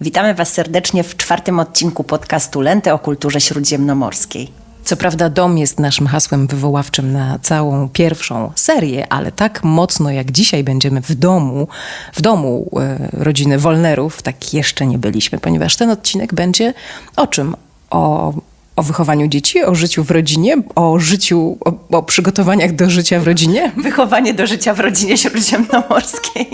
Witamy Was serdecznie w czwartym odcinku podcastu Lenty o kulturze śródziemnomorskiej. Co prawda dom jest naszym hasłem wywoławczym na całą pierwszą serię, ale tak mocno jak dzisiaj będziemy w domu, w domu e, rodziny Wolnerów, tak jeszcze nie byliśmy, ponieważ ten odcinek będzie o czym? O, o wychowaniu dzieci, o życiu w rodzinie, o życiu, o, o przygotowaniach do życia w rodzinie. Wychowanie do życia w rodzinie śródziemnomorskiej.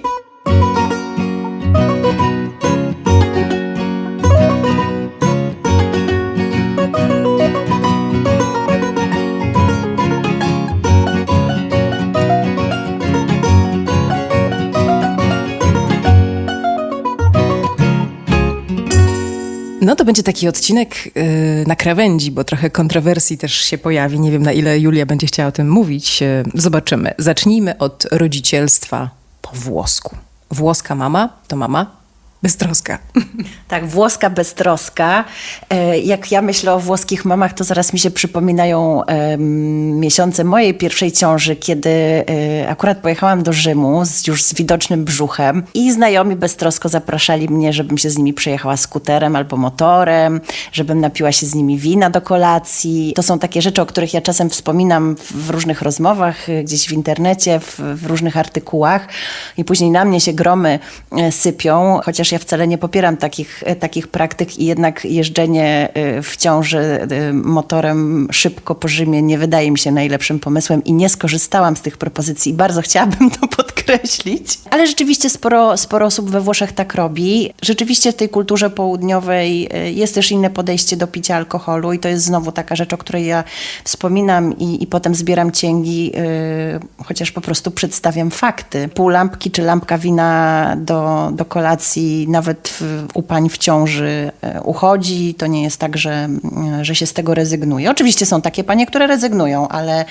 No to będzie taki odcinek yy, na krawędzi, bo trochę kontrowersji też się pojawi. Nie wiem, na ile Julia będzie chciała o tym mówić. Yy, zobaczymy. Zacznijmy od rodzicielstwa po włosku. Włoska mama to mama beztroska. Tak, włoska beztroska. E, Jak ja myślę o włoskich mamach, to zaraz mi się przypominają miesiące mojej pierwszej ciąży, kiedy e, akurat pojechałam do Rzymu z, już z widocznym brzuchem i znajomi beztrosko zapraszali mnie, żebym się z nimi przejechała skuterem albo motorem, żebym napiła się z nimi wina do kolacji. To są takie rzeczy, o których ja czasem wspominam w, różnych rozmowach, e, gdzieś w internecie, w, w różnych artykułach i później na mnie się gromy sypią, chociaż ja wcale nie popieram takich, e, takich praktyk i jednak jeżdżenie e, w ciąży e, motorem szybko po Rzymie nie wydaje mi się najlepszym pomysłem i nie skorzystałam z tych propozycji bardzo chciałabym to podkreślić. Ale rzeczywiście sporo, sporo osób we Włoszech tak robi. Rzeczywiście w tej kulturze południowej jest też inne podejście do picia alkoholu i to jest znowu taka rzecz, o której ja wspominam i, i potem zbieram cięgi, e, chociaż po prostu przedstawiam fakty. Pół lampki czy lampka wina do, do kolacji nawet w, u pań w ciąży e, uchodzi. To nie jest tak, że, mm, że się z tego rezygnuje. Oczywiście są takie panie, które rezygnują, ale,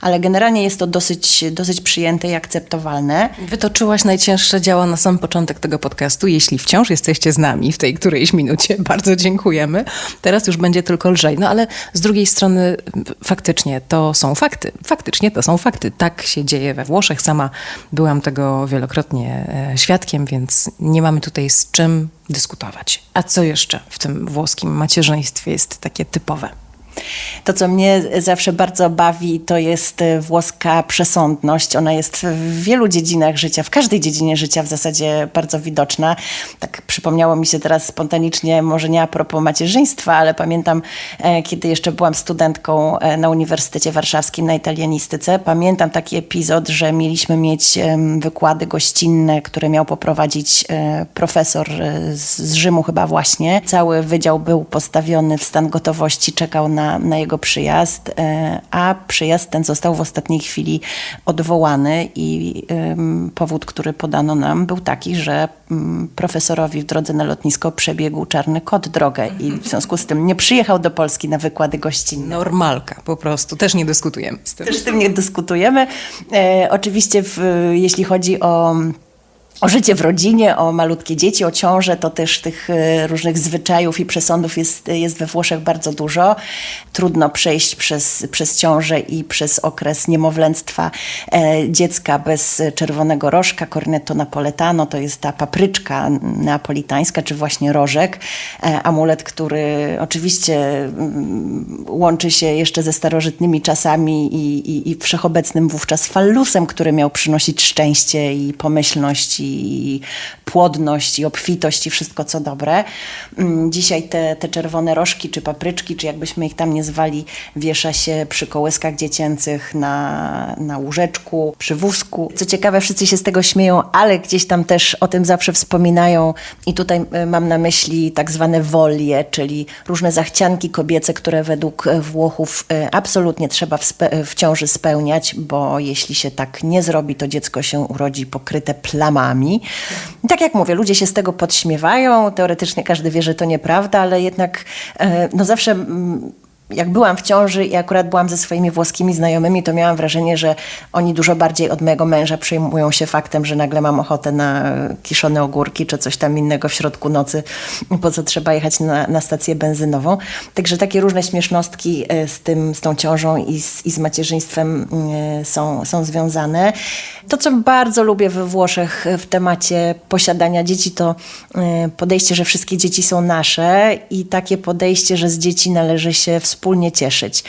ale generalnie jest to dosyć, dosyć przyjęte i akceptowalne. Wytoczyłaś najcięższe działa na sam początek tego podcastu. Jeśli wciąż jesteście z nami w tej którejś minucie, bardzo dziękujemy. Teraz już będzie tylko lżej. No ale z drugiej strony faktycznie to są fakty. Faktycznie to są fakty. Tak się dzieje we Włoszech. Sama byłam tego wielokrotnie e, świadkiem, więc nie mamy tutaj z czym dyskutować. A co jeszcze w tym włoskim macierzyństwie jest takie typowe? To, co mnie zawsze bardzo bawi, to jest e, włoska przesądność. Ona jest w wielu dziedzinach życia, w każdej dziedzinie życia w zasadzie bardzo widoczna. Tak przypomniało mi się teraz spontanicznie, może nie a propos macierzyństwa, ale pamiętam, e, kiedy jeszcze byłam studentką e, na Uniwersytecie Warszawskim na italianistyce, pamiętam taki epizod, że mieliśmy mieć wykłady gościnne, które miał poprowadzić profesor z Rzymu chyba właśnie. Cały wydział był postawiony w stan gotowości, czekał na, na jego przyjazd, e, a przyjazd ten został w ostatniej chwili odwołany i powód, który podano nam był taki, że mm, profesorowi w drodze na lotnisko przebiegł czarny kot drogę i w związku z tym nie przyjechał do Polski na wykłady gościnne. Normalka po prostu. Też nie dyskutujemy z tym. Też z tym nie dyskutujemy. E, oczywiście, w, jeśli chodzi o. O życie w rodzinie, o malutkie dzieci, o ciążę, to też tych e, różnych zwyczajów i przesądów jest, jest we Włoszech bardzo dużo. Trudno przejść przez, przez ciążę i przez okres niemowlęctwa e, dziecka bez czerwonego rożka. Cornetto napoletano to jest ta papryczka neapolitańska, czy właśnie rożek. E, amulet, który oczywiście mm, łączy się jeszcze ze starożytnymi czasami i, i, i wszechobecnym wówczas fallusem, który miał przynosić szczęście i pomyślność i płodność i obfitość i wszystko co dobre. Mm, Dzisiaj te, te czerwone rożki czy papryczki, czy jakbyśmy ich tam nie zwali, wiesza się przy kołyskach dziecięcych na, na łóżeczku, przy wózku. Co ciekawe, wszyscy się z tego śmieją, ale gdzieś tam też o tym zawsze wspominają i tutaj y, mam na myśli tak zwane wolie, czyli różne zachcianki kobiece, które według e, Włochów y, absolutnie trzeba w, w ciąży spełniać, bo jeśli się tak nie zrobi, to dziecko się urodzi pokryte plamami. I tak jak mówię, ludzie się z tego podśmiewają, teoretycznie każdy wie, że to nieprawda, ale jednak e, no zawsze mm, jak byłam w ciąży i akurat byłam ze swoimi włoskimi znajomymi, to miałam wrażenie, że oni dużo bardziej od mojego męża przejmują się faktem, że nagle mam ochotę na kiszone ogórki czy coś tam innego w środku nocy, po co trzeba jechać na, na stację benzynową. Także takie różne śmiesznostki e, z, tym, z tą ciążą i z, i z macierzyństwem e, są, są związane. To, co bardzo lubię we Włoszech e, w temacie posiadania dzieci, to podejście, że wszystkie dzieci są nasze i takie podejście, że z dzieci należy się wspólnie cieszyć.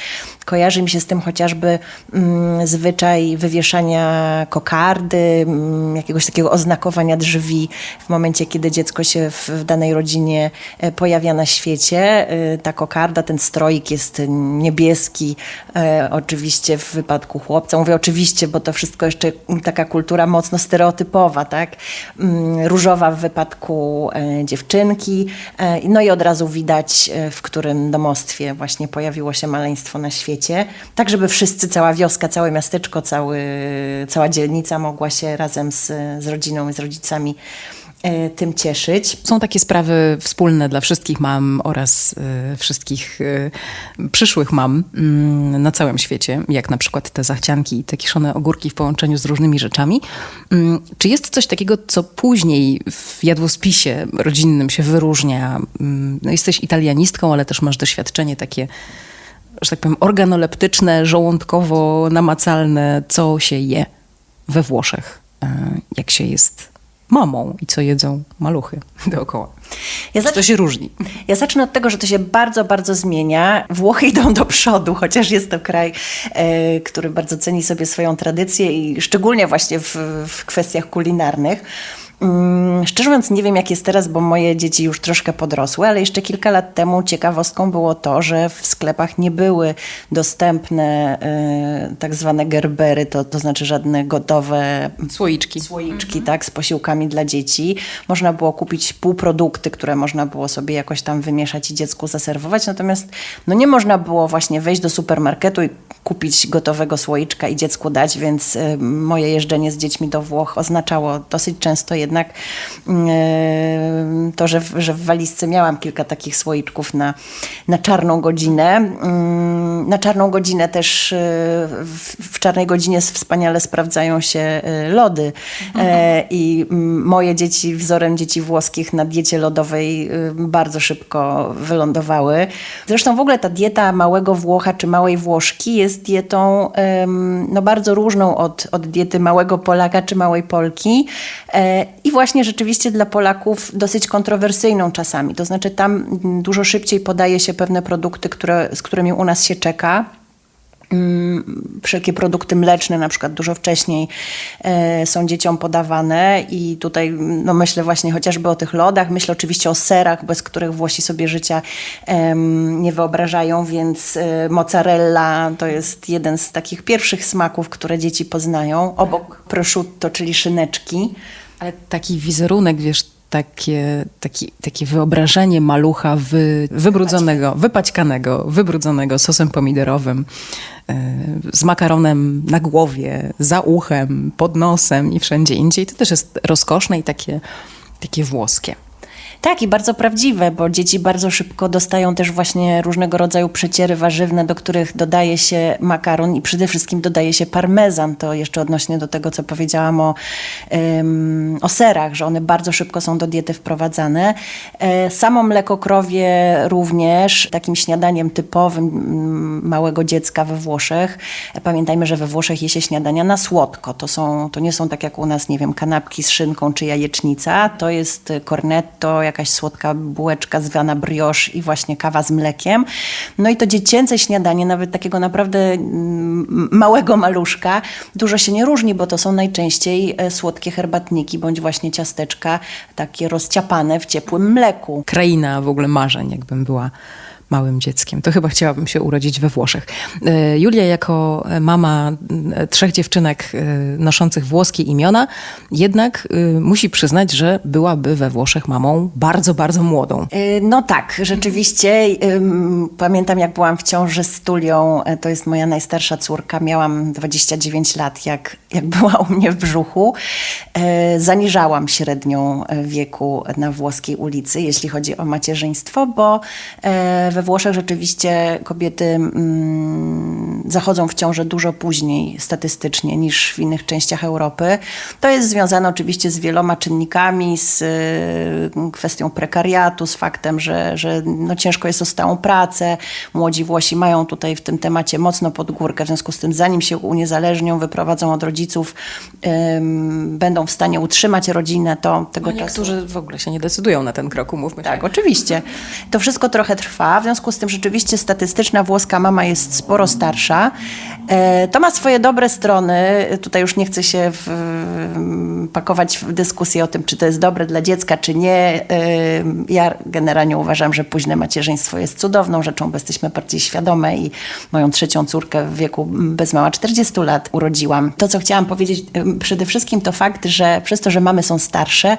Kojarzy mi się z tym chociażby mm, zwyczaj wywieszania kokardy, mm, jakiegoś takiego oznakowania drzwi w momencie, kiedy dziecko się w, w danej rodzinie e, pojawia na świecie. E, Ta kokarda, ten stroik jest niebieski, e, oczywiście w wypadku chłopca. Mówię oczywiście, bo to wszystko jeszcze taka kultura mocno stereotypowa, tak? Mm, Różowa w wypadku e, dziewczynki. No i od razu widać, w którym domostwie właśnie pojawiło się maleństwo na świecie. Tak, żeby wszyscy, cała wioska, całe miasteczko, cały, cała dzielnica mogła się razem z, z rodziną i z rodzicami tym cieszyć. Są takie sprawy wspólne dla wszystkich mam oraz y, wszystkich y, przyszłych mam mm, na całym świecie, jak na przykład te zachcianki i te kiszone ogórki w połączeniu z różnymi rzeczami. Mm, czy jest coś takiego, co później w jadłospisie rodzinnym się wyróżnia? Mm, no jesteś italianistką, ale też masz doświadczenie takie, że tak powiem, organoleptyczne, żołądkowo-namacalne, co się je we Włoszech, jak się jest mamą i co jedzą maluchy dookoła. Ja Czy to się różni? Ja zacznę od tego, że to się bardzo, bardzo zmienia. Włochy idą do przodu, chociaż jest to kraj, e, który bardzo ceni sobie swoją tradycję i szczególnie właśnie w, w kwestiach kulinarnych. Mm, Szczerze mówiąc, nie wiem jak jest teraz, bo moje dzieci już troszkę podrosły, ale jeszcze kilka lat temu ciekawostką było to, że w sklepach nie były dostępne e, tak zwane gerbery, to, to znaczy żadne gotowe Słoiczki. słoiczki, tak, z posiłkami dla dzieci. Można było kupić półprodukty, które można było sobie jakoś tam wymieszać i dziecku zaserwować, natomiast no nie można było właśnie wejść do supermarketu i kupić gotowego słoiczka i dziecku dać, więc y, moje jeżdżenie z dziećmi do Włoch oznaczało dosyć często jednak y, to, że w, że w walizce miałam kilka takich słoiczków na, na czarną godzinę. Y, na czarną godzinę też y, w, w czarnej godzinie wspaniale sprawdzają się y, lody e, i mm, moje dzieci wzorem dzieci włoskich na diecie lodowej bardzo szybko wylądowały. Zresztą w ogóle ta dieta małego Włocha czy małej Włoszki jest dietą no, bardzo różną od, od diety małego Polaka czy małej Polki e, i właśnie rzeczywiście dla Polaków dosyć kontrowersyjną czasami. To znaczy tam dużo szybciej podaje się pewne produkty, które, z którymi u nas się czeka. Mm, wszelkie produkty mleczne na przykład dużo wcześniej e, są dzieciom podawane i tutaj no, myślę właśnie chociażby o tych lodach, myślę oczywiście o serach, bez których Włosi sobie życia nie wyobrażają, więc e, mozzarella to jest jeden z takich pierwszych smaków, które dzieci poznają, obok prosciutto, czyli szyneczki. Ale taki wizerunek, wiesz, takie, taki, takie wyobrażenie malucha wy, wybrudzonego, wypaćkanego, wybrudzonego sosem pomidorowym, e, z makaronem na głowie, za uchem, pod nosem i wszędzie indziej. To też jest rozkoszne i takie, takie włoskie. Tak, i bardzo prawdziwe, bo dzieci bardzo szybko dostają też właśnie różnego rodzaju przeciery warzywne, do których dodaje się makaron i przede wszystkim dodaje się parmezan. To jeszcze odnośnie do tego, co powiedziałam o, o serach, że one bardzo szybko są do diety wprowadzane. E, samo mleko krowie również, takim śniadaniem typowym mm, małego dziecka we Włoszech. E, Pamiętajmy, że we Włoszech je się śniadania na słodko. To, są, to nie są tak jak u nas, nie wiem, kanapki z szynką czy jajecznica. To jest cornetto, jakaś słodka bułeczka zwana brioche i właśnie kawa z mlekiem. No i to dziecięce śniadanie, nawet takiego naprawdę mm, małego maluszka, dużo się nie różni, bo to są najczęściej e, słodkie herbatniki bądź właśnie ciasteczka takie rozciapane w ciepłym mleku. Kraina w ogóle marzeń, jakbym była małym dzieckiem. To chyba chciałabym się urodzić we Włoszech. E, Julia jako mama e, trzech dziewczynek e, noszących włoskie imiona, jednak e, musi przyznać, że byłaby we Włoszech mamą bardzo, bardzo młodą. No tak, rzeczywiście. Pamiętam, jak byłam w ciąży z Tulią, e, to jest moja najstarsza córka, miałam 29 lat, jak, jak była u mnie w brzuchu. E, Zaniżałam średnią e, wieku na włoskiej ulicy, jeśli chodzi o macierzyństwo, bo e, We Włoszech rzeczywiście kobiety mm, zachodzą w ciążę dużo później statystycznie niż w innych częściach Europy. To jest związane oczywiście z wieloma czynnikami, z y, kwestią prekariatu, z faktem, że, że no ciężko jest o stałą pracę. Młodzi Włosi mają tutaj w tym temacie mocno pod górkę, w związku z tym zanim się uniezależnią, wyprowadzą od rodziców, ym, będą w stanie utrzymać rodzinę, to tego No czasu... niektórzy w ogóle się nie decydują na ten krok, umówmy się. Tak, oczywiście. To wszystko trochę trwa, związku z tym rzeczywiście statystyczna włoska mama jest sporo starsza. E, To ma swoje dobre strony. Tutaj już nie chcę się w, pakować w dyskusję o tym, czy to jest dobre dla dziecka, czy nie. E, Ja generalnie uważam, że późne macierzyństwo jest cudowną rzeczą, bo jesteśmy bardziej świadome i moją trzecią córkę w wieku bez mała 40 lat urodziłam. To, co chciałam powiedzieć em, przede wszystkim, to fakt, że przez to, że mamy są starsze,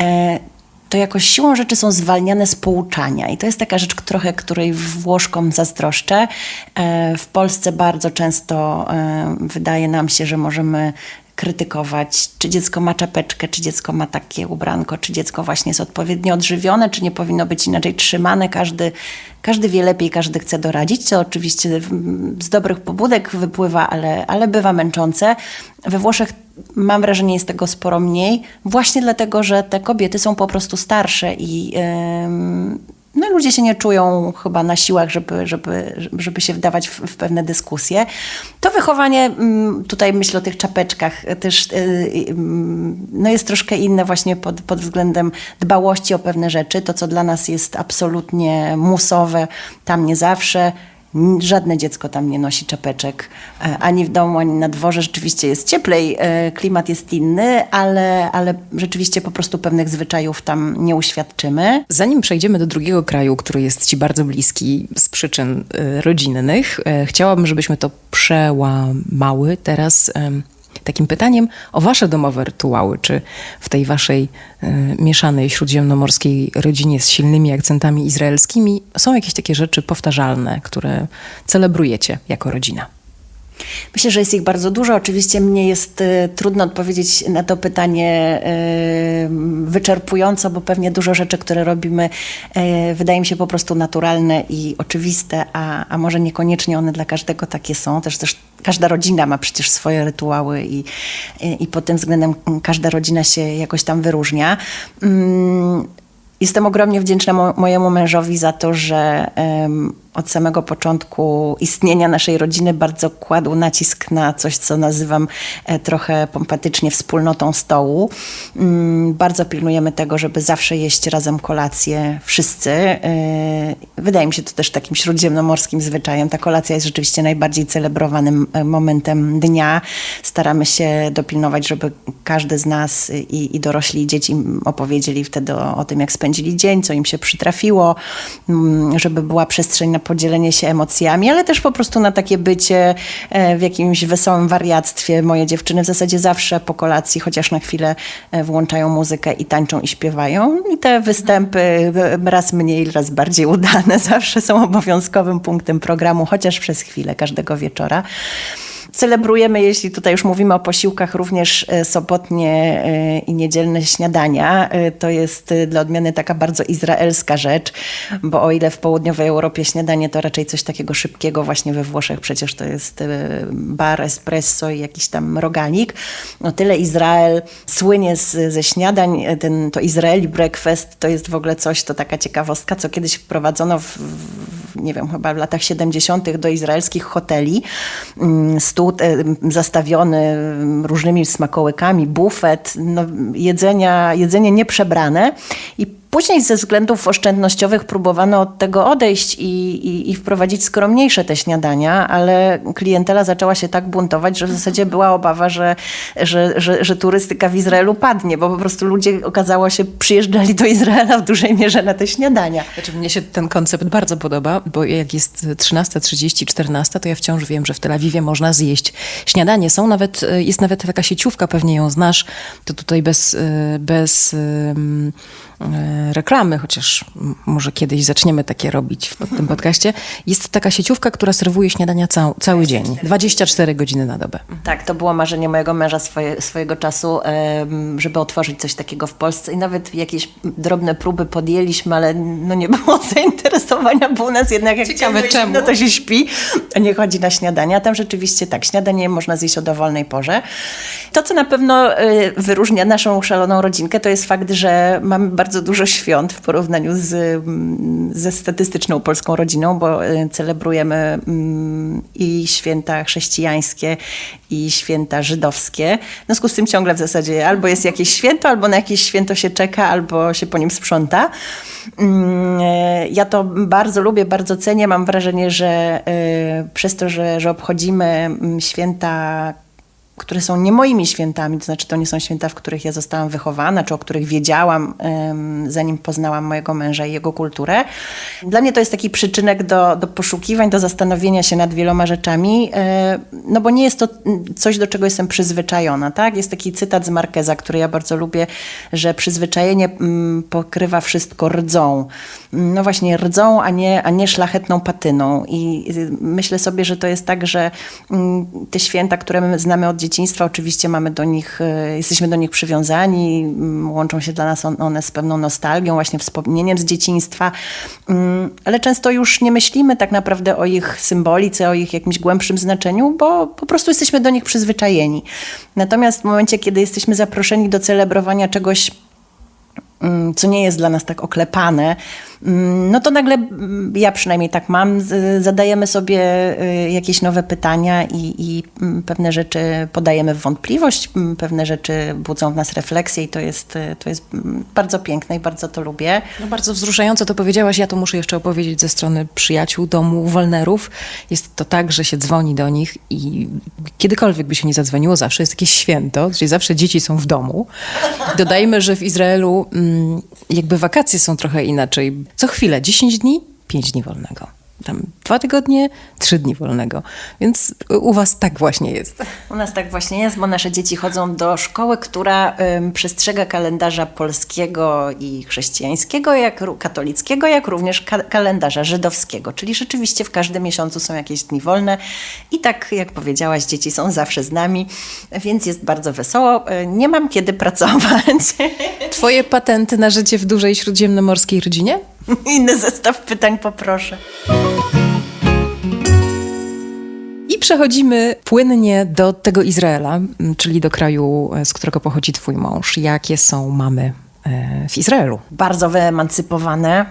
e, to jakoś siłą rzeczy są zwalniane z pouczania. I to jest taka rzecz trochę, której Włoszkom zazdroszczę. E, W Polsce bardzo często e, wydaje nam się, że możemy krytykować, czy dziecko ma czapeczkę, czy dziecko ma takie ubranko, czy dziecko właśnie jest odpowiednio odżywione, czy nie powinno być inaczej trzymane. Każdy, każdy wie lepiej, każdy chce doradzić, co oczywiście z dobrych pobudek wypływa, ale, ale bywa męczące. We Włoszech mam wrażenie jest tego sporo mniej, właśnie dlatego, że te kobiety są po prostu starsze i no, ludzie się nie czują chyba na siłach, żeby, żeby, żeby się wdawać w, w pewne dyskusje. To wychowanie, mm, tutaj myślę o tych czapeczkach, też y, y, mm, no jest troszkę inne właśnie pod, pod względem dbałości o pewne rzeczy. To, co dla nas jest absolutnie musowe, tam nie zawsze. Żadne dziecko tam nie nosi czapeczek, e, ani w domu, ani na dworze. Rzeczywiście jest cieplej, e, klimat jest inny, ale, ale rzeczywiście po prostu pewnych zwyczajów tam nie uświadczymy. Zanim przejdziemy do drugiego kraju, który jest Ci bardzo bliski z przyczyn y, rodzinnych, chciałabym, żebyśmy to przełamały teraz takim pytaniem o Wasze domowe rytuały. Czy w tej Waszej y, mieszanej śródziemnomorskiej rodzinie z silnymi akcentami izraelskimi są jakieś takie rzeczy powtarzalne, które celebrujecie jako rodzina? Myślę, że jest ich bardzo dużo. Oczywiście mnie jest y, trudno odpowiedzieć na to pytanie y, wyczerpująco, bo pewnie dużo rzeczy, które robimy, y, wydaje mi się po prostu naturalne i oczywiste, a, a może niekoniecznie one dla każdego takie są. Też, też każda rodzina ma przecież swoje rytuały i, i, i pod tym względem każda rodzina się jakoś tam wyróżnia. Mm, Jestem ogromnie wdzięczna mo- mojemu mężowi za to, że od samego początku istnienia naszej rodziny bardzo kładł nacisk na coś, co nazywam e, trochę pompatycznie wspólnotą stołu. Mm, bardzo pilnujemy tego, żeby zawsze jeść razem kolację wszyscy. E, wydaje mi się to też takim śródziemnomorskim zwyczajem. Ta kolacja jest rzeczywiście najbardziej celebrowanym e, momentem dnia. Staramy się dopilnować, żeby każdy z nas i, i dorośli, i dzieci opowiedzieli wtedy o, o tym, jak spędzili dzień, co im się przytrafiło, mm, żeby była przestrzeń na podzielenie się emocjami, ale też po prostu na takie bycie e, w jakimś wesołym wariactwie. Moje dziewczyny w zasadzie zawsze po kolacji, chociaż na chwilę e, włączają muzykę i tańczą i śpiewają. I te występy e, raz mniej, raz bardziej udane zawsze są obowiązkowym punktem programu, chociaż przez chwilę każdego wieczora. Celebrujemy, jeśli tutaj już mówimy o posiłkach, również e, sobotnie e, i niedzielne śniadania. E, To jest dla odmiany taka bardzo izraelska rzecz, bo o ile w południowej Europie śniadanie to raczej coś takiego szybkiego, właśnie we Włoszech przecież to jest bar, espresso i jakiś tam roganik, o tyle Izrael słynie z, ze śniadań. Ten, to Izraeli breakfast to jest w ogóle coś, to taka ciekawostka, co kiedyś wprowadzono w nie wiem, chyba w latach 70. do izraelskich hoteli. Mm, Stół e, zastawiony mm, różnymi smakołykami, bufet, no, jedzenia, jedzenie nieprzebrane. I Później ze względów oszczędnościowych próbowano od tego odejść i, i, i wprowadzić skromniejsze te śniadania, ale klientela zaczęła się tak buntować, że w zasadzie była obawa, że, że, że, że turystyka w Izraelu padnie, bo po prostu ludzie okazało się przyjeżdżali do Izraela w dużej mierze na te śniadania. Znaczy, mnie się ten koncept bardzo podoba, bo jak jest 13.30, 14, to ja wciąż wiem, że w Tel Awiwie można zjeść śniadanie. Są nawet, jest nawet taka sieciówka, pewnie ją znasz, to tutaj bez, e, bez reklamy, chociaż może kiedyś zaczniemy takie robić w pod tym podcaście. Jest taka sieciówka, która serwuje śniadania cał, cały dzień, 24 godziny na dobę. Tak, to było marzenie mojego męża swoje, swojego czasu, żeby otworzyć coś takiego w Polsce i nawet jakieś drobne próby podjęliśmy, ale no nie było zainteresowania, bo u nas jednak jak Ciekawe czemu. No to się śpi, a nie chodzi na śniadania. Tam rzeczywiście tak, śniadanie można zjeść o dowolnej porze. To, co na pewno y, wyróżnia naszą szaloną rodzinkę, to jest fakt, że mamy bardzo dużo świąt w porównaniu z, mm, ze statystyczną polską rodziną, bo y, celebrujemy mm, i święta chrześcijańskie, i święta żydowskie. W związku z tym ciągle w zasadzie albo jest jakieś święto, albo na jakieś święto się czeka, albo się po nim sprząta. Mm, e, Ja to bardzo lubię, bardzo cenię. Mam wrażenie, że e, przez to, że, że obchodzimy święta które są nie moimi świętami, to znaczy to nie są święta, w których ja zostałam wychowana, czy o których wiedziałam, zanim poznałam mojego męża i jego kulturę. Dla mnie to jest taki przyczynek do, do poszukiwań, do zastanowienia się nad wieloma rzeczami, e, no bo nie jest to coś, do czego jestem przyzwyczajona, tak? Jest taki cytat z Marqueza, który ja bardzo lubię, że przyzwyczajenie mm, pokrywa wszystko rdzą. No właśnie rdzą, a nie, a nie szlachetną patyną. I y, myślę sobie, że to jest tak, że mm, te święta, które my znamy od dzieciństwa, oczywiście mamy do nich, y, jesteśmy do nich przywiązani, mm, łączą się dla nas on- one z pewną nostalgią, właśnie wspomnieniem z dzieciństwa, Mm, ale często już nie myślimy tak naprawdę o ich symbolice, o ich jakimś głębszym znaczeniu, bo po prostu jesteśmy do nich przyzwyczajeni. Natomiast w momencie, kiedy jesteśmy zaproszeni do celebrowania czegoś co nie jest dla nas tak oklepane, mm, no to nagle, mm, ja przynajmniej tak mam, zadajemy sobie y, jakieś nowe pytania i, i mm, pewne rzeczy podajemy w wątpliwość, mm, pewne rzeczy budzą w nas refleksję i to jest, y, to jest mm, bardzo piękne i bardzo to lubię. No bardzo wzruszająco to powiedziałaś, ja to muszę jeszcze opowiedzieć ze strony przyjaciół domu Wolnerów. Jest to tak, że się dzwoni do nich i kiedykolwiek by się nie zadzwoniło, zawsze jest jakieś święto, czyli zawsze dzieci są w domu. Dodajmy, że w Izraelu mm, jakby wakacje są trochę inaczej. Co chwilę, 10 dni, 5 dni wolnego. Tam dwa tygodnie, trzy dni wolnego. Więc u was tak właśnie jest. U nas tak właśnie jest, bo nasze dzieci chodzą do szkoły, która ym, przestrzega kalendarza polskiego i chrześcijańskiego, jak katolickiego, jak również ka- kalendarza żydowskiego. Czyli rzeczywiście w każdym miesiącu są jakieś dni wolne i tak jak powiedziałaś, dzieci są zawsze z nami, więc jest bardzo wesoło. Y, Nie mam kiedy pracować. Twoje patenty na życie w dużej śródziemnomorskiej rodzinie? Inny zestaw pytań poproszę. Przechodzimy płynnie do tego Izraela, czyli do kraju, e, z którego pochodzi twój mąż. Jakie są mamy e, w Izraelu? bardzo wyemancypowane,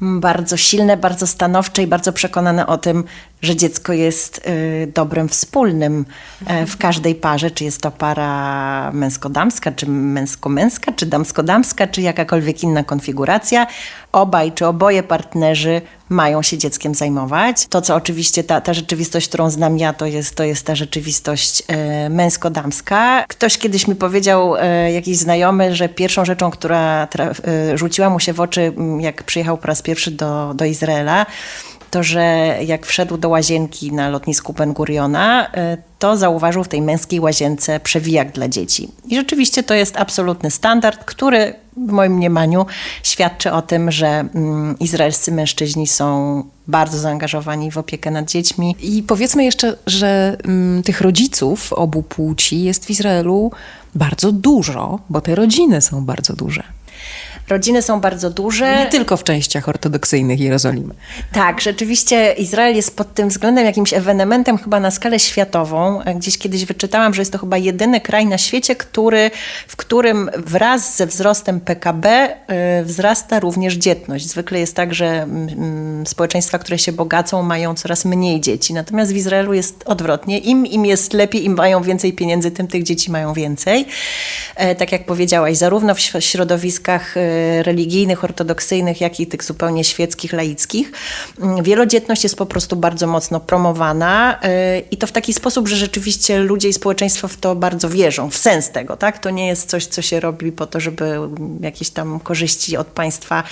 bardzo silne, bardzo stanowcze i bardzo przekonane o tym, że dziecko jest y, dobrem wspólnym e, w każdej parze, czy jest to para męsko-damska, czy męsko-męska, czy damsko-damska, czy jakakolwiek inna konfiguracja. Obaj czy oboje partnerzy mają się dzieckiem zajmować. To, co oczywiście ta, ta rzeczywistość, którą znam ja, to jest, to jest ta rzeczywistość e, męsko-damska. Ktoś kiedyś mi powiedział, e, jakiś znajomy, że pierwszą rzeczą, która traf, rzuciła mu się w oczy, m, jak przyjechał po raz pierwszy do, do Izraela, to, że jak wszedł do łazienki na lotnisku Ben Guriona, e, to zauważył w tej męskiej łazience przewijak dla dzieci. I rzeczywiście to jest absolutny standard, który w moim mniemaniu świadczy o tym, że mm, izraelscy mężczyźni są bardzo zaangażowani w opiekę nad dziećmi. I powiedzmy jeszcze, że mm, tych rodziców obu płci jest w Izraelu bardzo dużo, bo te rodziny są bardzo duże. Rodziny są bardzo duże. Nie tylko w częściach ortodoksyjnych Jerozolimy. Tak, rzeczywiście Izrael jest pod tym względem jakimś ewenementem chyba na skalę światową. Gdzieś kiedyś wyczytałam, że jest to chyba jedyny kraj na świecie, który, w którym wraz ze wzrostem PKB y, wzrasta również dzietność. Zwykle jest tak, że mm, społeczeństwa, które się bogacą, mają coraz mniej dzieci. Natomiast w Izraelu jest odwrotnie. Im, im jest lepiej, im mają więcej pieniędzy, tym tych dzieci mają więcej. E, tak jak powiedziałaś, zarówno w śro- środowiskach e, religijnych, ortodoksyjnych, jak i tych zupełnie świeckich, laickich. Mm, Wielodzietność jest po prostu bardzo mocno promowana e, i to w taki sposób, że rzeczywiście ludzie i społeczeństwo w to bardzo wierzą, w sens tego, tak? To nie jest coś, co się robi po to, żeby jakieś tam korzyści od państwa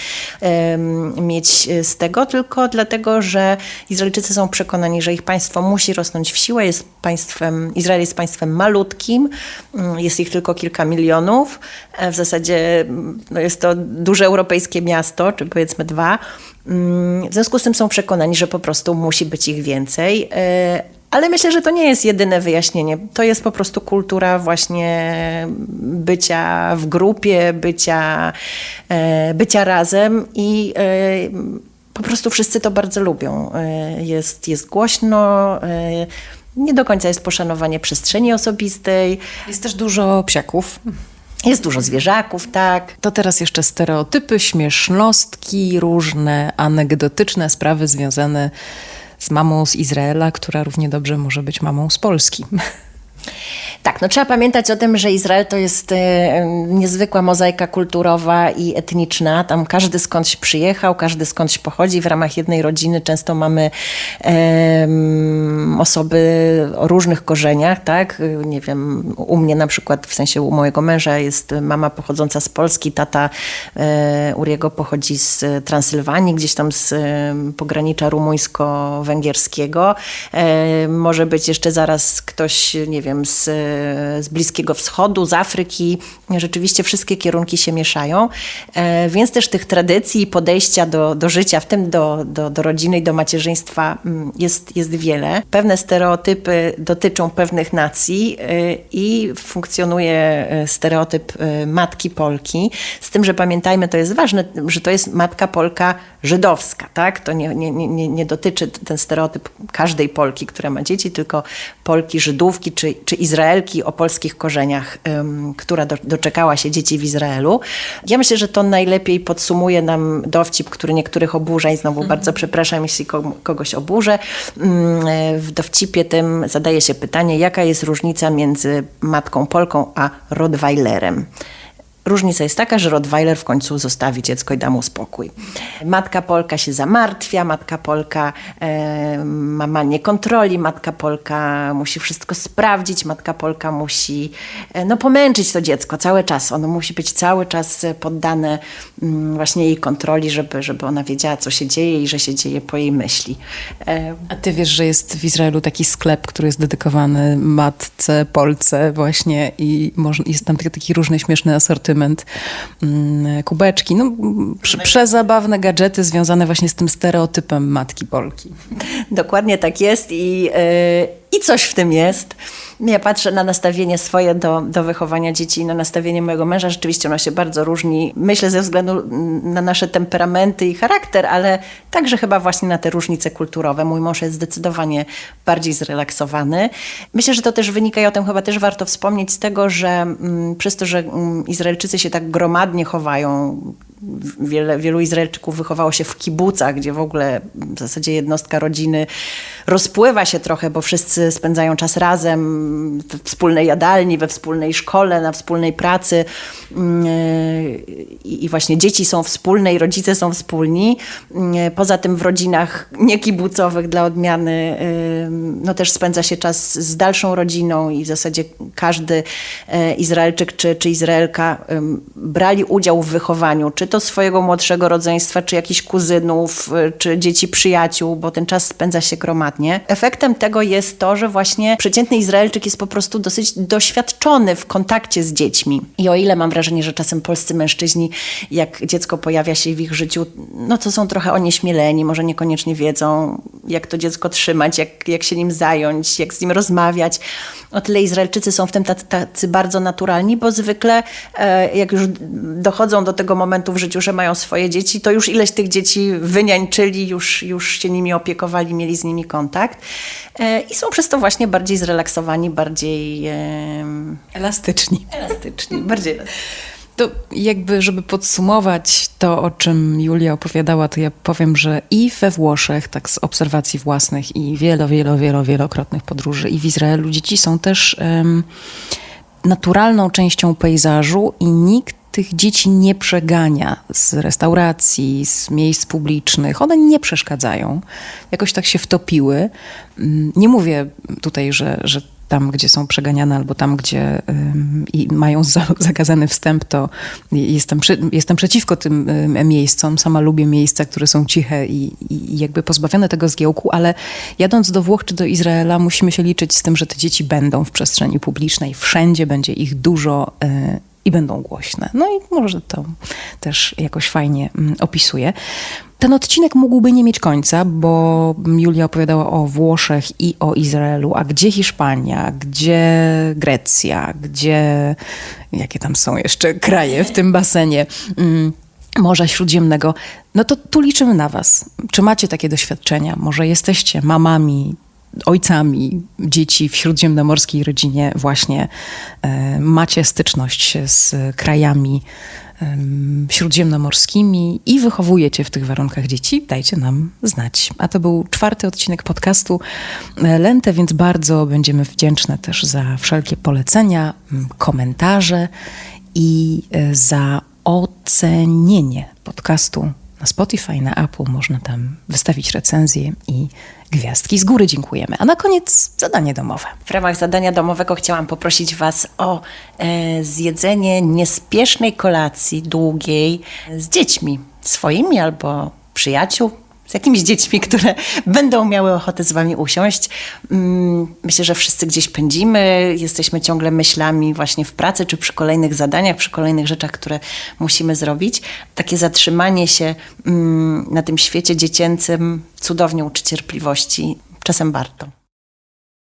mieć z tego, tylko dlatego, że Izraelczycy są przekonani, że ich państwo musi rosnąć w siłę, jest państwem, Izrael jest państwem malutkim, mm, jest ich tylko kilka milionów, E, w zasadzie mm, no jest to duże europejskie miasto, czy powiedzmy dwa. Mm, W związku z tym są przekonani, że po prostu musi być ich więcej. E, Ale myślę, że to nie jest jedyne wyjaśnienie. To jest po prostu kultura właśnie bycia w grupie, bycia, e, bycia razem i e, po prostu wszyscy to bardzo lubią. Jest, jest głośno, nie do końca jest poszanowanie przestrzeni osobistej, Jest też dużo psiaków. Jest dużo zwierzaków, tak. To teraz jeszcze stereotypy, śmiesznostki, różne anegdotyczne sprawy związane z mamą z Izraela, która równie dobrze może być mamą z Polski. Tak, no trzeba pamiętać o tym, że Izrael to jest e, niezwykła mozaika kulturowa i etniczna. Tam każdy skądś przyjechał, każdy skądś pochodzi. W ramach jednej rodziny często mamy em, osoby o różnych korzeniach, tak? Nie wiem, u mnie na przykład, w sensie u mojego męża jest mama pochodząca z Polski, tata e, Uriego pochodzi z Transylwanii, gdzieś tam z e, pogranicza rumuńsko-węgierskiego. E, może być jeszcze zaraz ktoś, nie wiem, z, z Bliskiego Wschodu, z Afryki. Rzeczywiście wszystkie kierunki się mieszają, e, więc też tych tradycji i podejścia do, do życia, w tym do, do, do rodziny i do macierzyństwa mm, jest, jest wiele. Pewne stereotypy dotyczą pewnych nacji e, i funkcjonuje e, stereotyp matki Polki, z tym, że pamiętajmy, to jest ważne, że to jest matka Polka żydowska, tak? To nie, nie, nie, nie dotyczy ten stereotyp każdej Polki, która ma dzieci, tylko Polki, Żydówki czy, czy Izraelki o polskich korzeniach, która do, doczekała się dzieci w Izraelu. Ja myślę, że to najlepiej podsumuje nam dowcip, który niektórych oburza i znowu bardzo przepraszam, jeśli ko- kogoś oburzę. W dowcipie tym zadaje się pytanie, jaka jest różnica między matką Polką a Rottweilerem. Różnica jest taka, że Rottweiler w końcu zostawi dziecko i da mu spokój. Matka Polka się zamartwia, matka Polka e, ma manię kontroli, matka Polka musi wszystko sprawdzić, matka Polka musi e, no, pomęczyć to dziecko cały czas. Ono musi być cały czas poddane mm, właśnie jej kontroli, żeby, żeby ona wiedziała, co się dzieje i że się dzieje po jej myśli. E, A ty wiesz, że jest w Izraelu taki sklep, który jest dedykowany matce, Polce właśnie i jest tam taki, taki różny śmieszny asortyment, mm, kubeczki, no prze, przezabawne gadżety związane właśnie z tym stereotypem matki Polki. Dokładnie tak jest i, yy, i coś w tym jest. Ja patrzę na nastawienie swoje do, do wychowania dzieci i na nastawienie mojego męża. Rzeczywiście ono się bardzo różni. Myślę ze względu na nasze temperamenty i charakter, ale także chyba właśnie na te różnice kulturowe. Mój mąż jest zdecydowanie bardziej zrelaksowany. Myślę, że to też wynika i o tym chyba też warto wspomnieć z tego, że mm, przez to, że mm, Izraelczycy się tak gromadnie chowają, Wiele, wielu Izraelczyków wychowało się w kibucach, gdzie w ogóle w zasadzie jednostka rodziny rozpływa się trochę, bo wszyscy spędzają czas razem we wspólnej jadalni, we wspólnej szkole, na wspólnej pracy. I i właśnie dzieci są wspólne i rodzice są wspólni. Poza tym w rodzinach niekibucowych dla odmiany no też spędza się czas z dalszą rodziną i w zasadzie każdy e, Izraelczyk czy, czy Izraelka brali udział w wychowaniu, czy to swojego młodszego rodzeństwa, czy jakichś kuzynów, y, czy dzieci przyjaciół, bo ten czas spędza się gromadnie. Efektem tego jest to, że właśnie przeciętny Izraelczyk jest po prostu dosyć doświadczony w kontakcie z dziećmi. I o ile mam wrażenie, że czasem polscy mężczyźni, jak dziecko pojawia się w ich życiu, no to są trochę onieśmieleni, może niekoniecznie wiedzą, jak to dziecko trzymać, jak, jak się nim zająć, jak z nim rozmawiać. O tyle Izraelczycy są w tym tacy, bardzo naturalni, bo zwykle e, jak już dochodzą do tego momentu w życiu, że mają swoje dzieci, to już ileś tych dzieci wyniańczyli, już, już się nimi opiekowali, mieli z nimi kontakt e, i są przez to właśnie bardziej zrelaksowani, bardziej Elastyczni. elastyczni, bardziej elastyczni. To jakby, żeby podsumować to, o czym Julia opowiadała, to ja powiem, że i we Włoszech, tak z obserwacji własnych i wielo, wielo, wielo, wielokrotnych podróży i w Izraelu dzieci są też em, naturalną częścią pejzażu i nikt tych dzieci nie przegania z restauracji, z miejsc publicznych. One nie przeszkadzają. Jakoś tak się wtopiły. Mm, Nie mówię tutaj, że, że tam, gdzie są przeganiane, albo tam, gdzie i mają za, zakazany wstęp, to jestem, przy, jestem przeciwko tym ym, miejscom. Sama lubię miejsca, które są ciche i, i jakby pozbawione tego zgiełku, ale jadąc do Włoch czy do Izraela, musimy się liczyć z tym, że te dzieci będą w przestrzeni publicznej. Wszędzie będzie ich dużo y, i będą głośne. No i może to też jakoś fajnie mm, opisuje. Ten odcinek mógłby nie mieć końca, bo Julia opowiadała o Włoszech i o Izraelu, a gdzie Hiszpania, gdzie Grecja, gdzie jakie tam są jeszcze kraje w tym basenie. Mm. Morza Śródziemnego, no to tu liczymy na Was. Czy macie takie doświadczenia? Może jesteście mamami, ojcami dzieci w śródziemnomorskiej rodzinie, właśnie e, macie styczność z krajami em, śródziemnomorskimi i wychowujecie w tych warunkach dzieci, dajcie nam znać. A to był czwarty odcinek podcastu e, Lente, więc bardzo będziemy wdzięczne też za wszelkie polecenia, komentarze i e, za ocenienie podcastu na Spotify, na Apple. Można tam wystawić recenzję i gwiazdki. Z góry dziękujemy. A na koniec zadanie domowe. W ramach zadania domowego chciałam poprosić Was o e, zjedzenie niespiesznej kolacji, długiej, z dziećmi swoimi albo przyjaciół. Z jakimiś dziećmi, które będą miały ochotę z Wami usiąść. Mm, Myślę, że wszyscy gdzieś pędzimy, jesteśmy ciągle myślami właśnie w pracy, czy przy kolejnych zadaniach, przy kolejnych rzeczach, które musimy zrobić. Takie zatrzymanie się mm, na tym świecie dziecięcym cudownie uczy cierpliwości. Czasem warto.